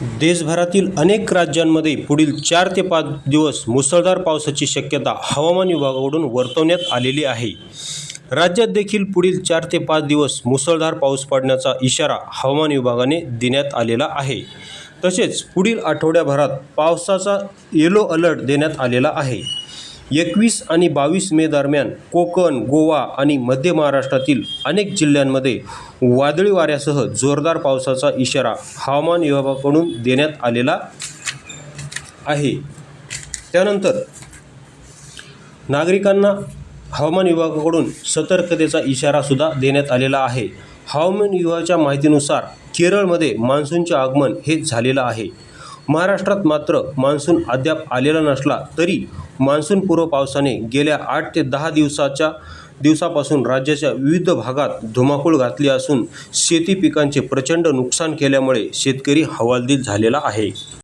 देशभरातील अनेक राज्यांमध्ये पुढील चार ते पाच दिवस मुसळधार पावसाची शक्यता हवामान विभागाकडून वर्तवण्यात आलेली आहे. राज्यात देखील पुढील चार ते पाच दिवस मुसळधार पाऊस पडण्याचा इशारा हवामान विभागाने देण्यात आलेला आहे. तसेच पुढील आठवड्याभरात पावसाचा येलो अलर्ट देण्यात आलेला आहे. एकवीस आणि बावीस मे दरम्यान कोकण गोवा आणि मध्य महाराष्ट्रातील अनेक जिल्ह्यांमध्ये वादळी वाऱ्यासह जोरदार पावसाचा इशारा हवामान विभागाकडून देण्यात आलेला आहे. त्यानंतर नागरिकांना हवामान विभागाकडून सतर्कतेचा इशारासुद्धा देण्यात आलेला आहे. हवामान विभागाच्या माहितीनुसार केरळमध्ये मान्सूनचे आगमन हे झालेलं आहे. महाराष्ट्रात मात्र मान्सून अद्याप आलेला नसला तरी मान्सूनपूर्व पावसाने गेल्या आठ ते दहा दिवसाच्या दिवसापासून राज्याच्या विविध भागात धुमाकूळ घातली असून शेती पिकांचे प्रचंड नुकसान केल्यामुळे शेतकरी हवालदिल झालेला आहे.